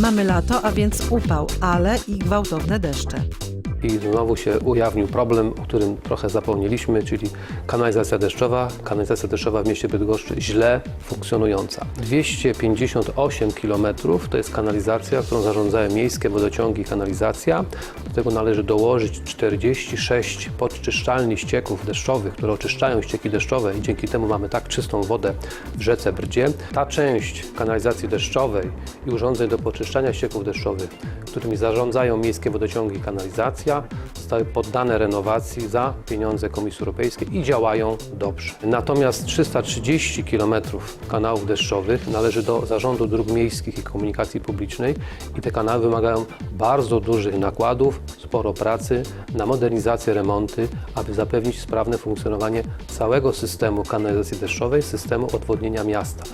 Mamy lato, a więc upał, ale i gwałtowne deszcze. I znowu się ujawnił problem, o którym trochę zapomnieliśmy, czyli kanalizacja deszczowa. Kanalizacja deszczowa w mieście Bydgoszczy źle funkcjonująca. 258 km to jest kanalizacja, którą zarządzają miejskie wodociągi i kanalizacja. Do tego należy dołożyć 46 podczyszczalni ścieków deszczowych, które oczyszczają ścieki deszczowe i dzięki temu mamy tak czystą wodę w rzece Brdzie. Ta część kanalizacji deszczowej i urządzeń do poczyszczania ścieków deszczowych, którymi zarządzają miejskie wodociągi i kanalizacja, zostały poddane renowacji za pieniądze Komisji Europejskiej i działają dobrze. Natomiast 330 km kanałów deszczowych należy do Zarządu Dróg Miejskich i Komunikacji Publicznej i te kanały wymagają bardzo dużych nakładów, sporo pracy na modernizację, remonty, aby zapewnić sprawne funkcjonowanie całego systemu kanalizacji deszczowej, systemu odwodnienia miasta.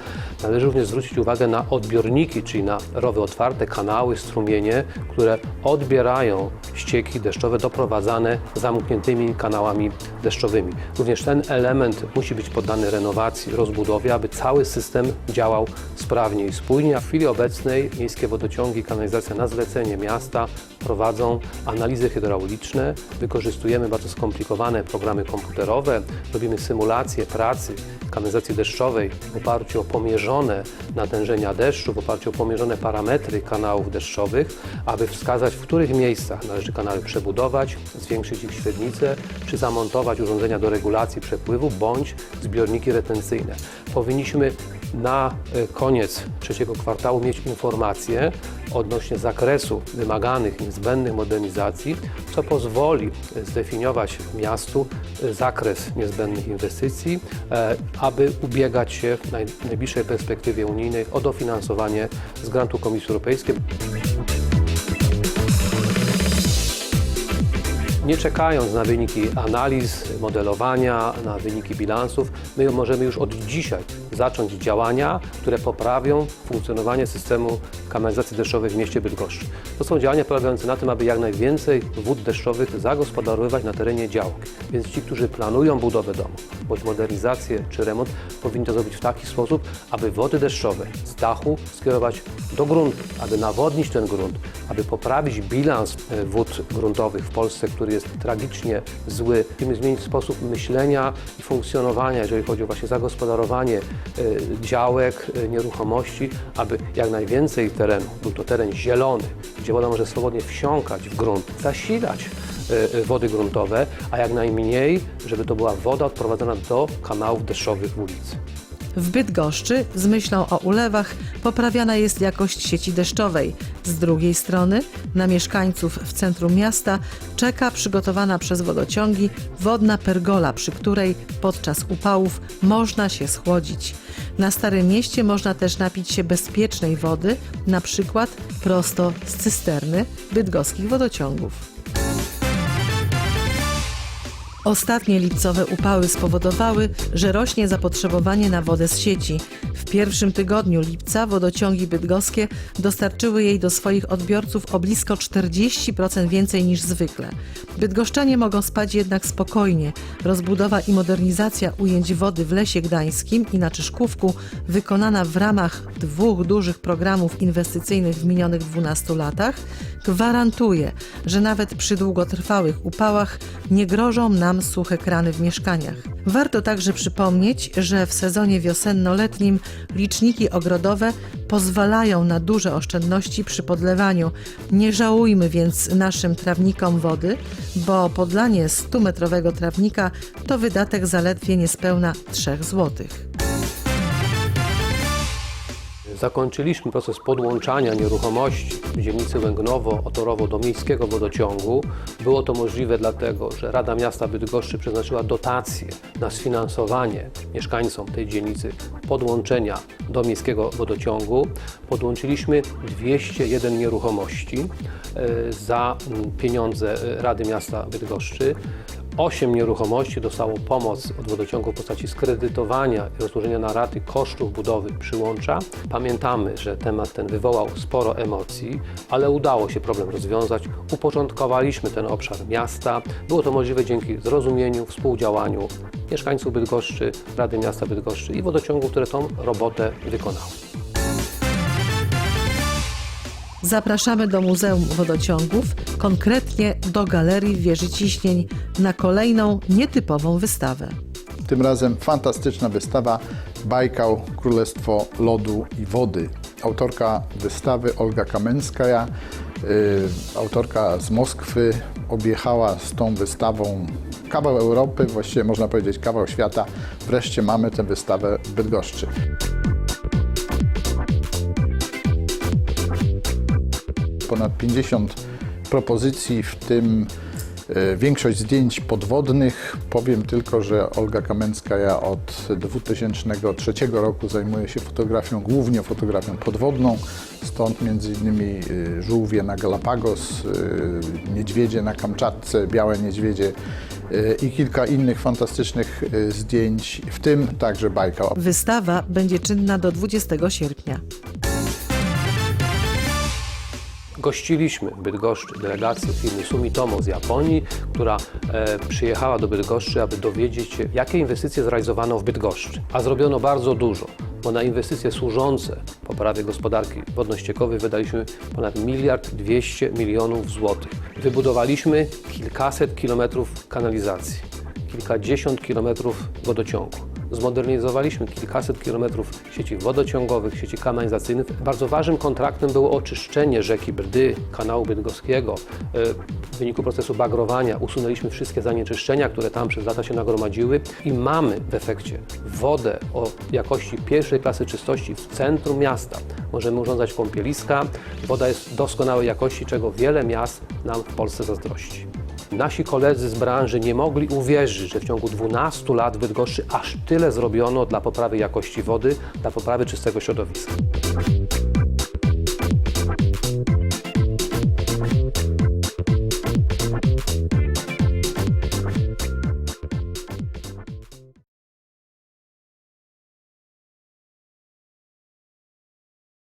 Należy również zwrócić uwagę na odbiorniki, czyli na rowy otwarte, kanały, strumienie, które odbierają ścieki deszczowe doprowadzane zamkniętymi kanałami deszczowymi. Również ten element musi być poddany renowacji, rozbudowie, aby cały system działał sprawnie i spójnie. A w chwili obecnej miejskie wodociągi i kanalizacja na zlecenie miasta prowadzą analizy hydrauliczne. Wykorzystujemy bardzo skomplikowane programy komputerowe, robimy symulacje pracy kanalizacji deszczowej w oparciu o pomierzone natężenia deszczu, w oparciu o pomierzone parametry kanałów deszczowych, aby wskazać, w których miejscach należy kanały przebudować, zwiększyć ich średnicę, czy zamontować urządzenia do regulacji przepływu, bądź zbiorniki retencyjne. Powinniśmy na e, koniec trzeciego kwartału mieć informacje odnośnie zakresu wymaganych, niezbędnych modernizacji, co pozwoli e, zdefiniować miastu e, zakres niezbędnych inwestycji, e, aby ubiegać się w naj- najbliższej perspektywie unijnej o dofinansowanie z grantu Komisji Europejskiej. Nie czekając na wyniki analiz, modelowania, na wyniki bilansów, my możemy już od dzisiaj zacząć działania, które poprawią funkcjonowanie systemu kanalizacji deszczowej w mieście Bydgoszczy. To są działania polegające na tym, aby jak najwięcej wód deszczowych zagospodarowywać na terenie działek. Więc ci, którzy planują budowę domu, bądź modernizację czy remont, powinni to zrobić w taki sposób, aby wody deszczowe z dachu skierować do gruntu, aby nawodnić ten grunt, aby poprawić bilans e, wód gruntowych w Polsce, który jest tragicznie zły. Musimy zmienić sposób myślenia i funkcjonowania, jeżeli chodzi o właśnie zagospodarowanie e, działek, e, nieruchomości, aby jak najwięcej terenu, był to teren zielony, gdzie woda może swobodnie wsiąkać w grunt, zasilać wody gruntowe, a jak najmniej, żeby to była woda odprowadzana do kanałów deszczowych w ulicy. W Bydgoszczy z myślą o ulewach poprawiana jest jakość sieci deszczowej. Z drugiej strony na mieszkańców w centrum miasta czeka przygotowana przez wodociągi wodna pergola, przy której podczas upałów można się schłodzić. Na Starym Mieście można też napić się bezpiecznej wody, na przykład prosto z cysterny bydgoskich wodociągów. Ostatnie lipcowe upały spowodowały, że rośnie zapotrzebowanie na wodę z sieci. W pierwszym tygodniu lipca wodociągi bydgoskie dostarczyły jej do swoich odbiorców o blisko 40% więcej niż zwykle. Bydgoszczanie mogą spać jednak spokojnie. Rozbudowa i modernizacja ujęć wody w Lesie Gdańskim i na Czyszkówku, wykonana w ramach dwóch dużych programów inwestycyjnych w minionych 12 latach, gwarantuje, że nawet przy długotrwałych upałach nie grożą nam suche krany w mieszkaniach. Warto także przypomnieć, że w sezonie wiosenno-letnim liczniki ogrodowe pozwalają na duże oszczędności przy podlewaniu. Nie żałujmy więc naszym trawnikom wody, bo podlanie 100-metrowego trawnika to wydatek zaledwie niespełna 3 złotych. Zakończyliśmy proces podłączania nieruchomości dzielnicy Łęgnowo-Otorowo do miejskiego wodociągu. Było to możliwe dlatego, że Rada Miasta Bydgoszczy przeznaczyła dotacje na sfinansowanie mieszkańcom tej dzielnicy podłączenia do miejskiego wodociągu. Podłączyliśmy 201 nieruchomości e, za mm, pieniądze e, Rady Miasta Bydgoszczy. Osiem nieruchomości dostało pomoc od wodociągu w postaci skredytowania i rozłożenia na raty kosztów budowy przyłącza. Pamiętamy, że temat ten wywołał sporo emocji, ale udało się problem rozwiązać. Uporządkowaliśmy ten obszar miasta. Było to możliwe dzięki zrozumieniu, współdziałaniu mieszkańców Bydgoszczy, Rady Miasta Bydgoszczy i wodociągu, które tą robotę wykonały. Zapraszamy do Muzeum Wodociągów, konkretnie do Galerii Wieży Ciśnień, na kolejną nietypową wystawę. Tym razem fantastyczna wystawa Bajkał Królestwo Lodu i Wody. Autorka wystawy Olga Kamenskaja, y, autorka z Moskwy, objechała z tą wystawą kawał Europy, właściwie można powiedzieć kawał świata. Wreszcie mamy tę wystawę w Bydgoszczy. Ponad 50 propozycji, w tym e, większość zdjęć podwodnych. Powiem tylko, że Olga Kamenskaja od 2003 roku zajmuje się fotografią, głównie fotografią podwodną, stąd między innymi e, żółwie na Galapagos, e, niedźwiedzie na Kamczatce, białe niedźwiedzie i kilka innych fantastycznych zdjęć, w tym także Bajkał. Wystawa będzie czynna do 20 sierpnia. Gościliśmy w Bydgoszczy delegację firmy Sumitomo z Japonii, która e, przyjechała do Bydgoszczy, aby dowiedzieć się, jakie inwestycje zrealizowano w Bydgoszczy. A zrobiono bardzo dużo, bo na inwestycje służące poprawie gospodarki wodno-ściekowej wydaliśmy ponad miliard 200 milionów złotych. Wybudowaliśmy kilkaset kilometrów kanalizacji, kilkadziesiąt kilometrów wodociągu. Zmodernizowaliśmy kilkaset kilometrów sieci wodociągowych, sieci kanalizacyjnych. Bardzo ważnym kontraktem było oczyszczenie rzeki Brdy, kanału bydgoskiego. E, W wyniku procesu bagrowania usunęliśmy wszystkie zanieczyszczenia, które tam przez lata się nagromadziły i mamy w efekcie wodę o jakości pierwszej klasy czystości w centrum miasta. Możemy urządzać kąpieliska. Woda jest doskonałej jakości, czego wiele miast nam w Polsce zazdrości. Nasi koledzy z branży nie mogli uwierzyć, że w ciągu 12 lat w Bydgoszczy aż tyle zrobiono dla poprawy jakości wody, dla poprawy czystego środowiska.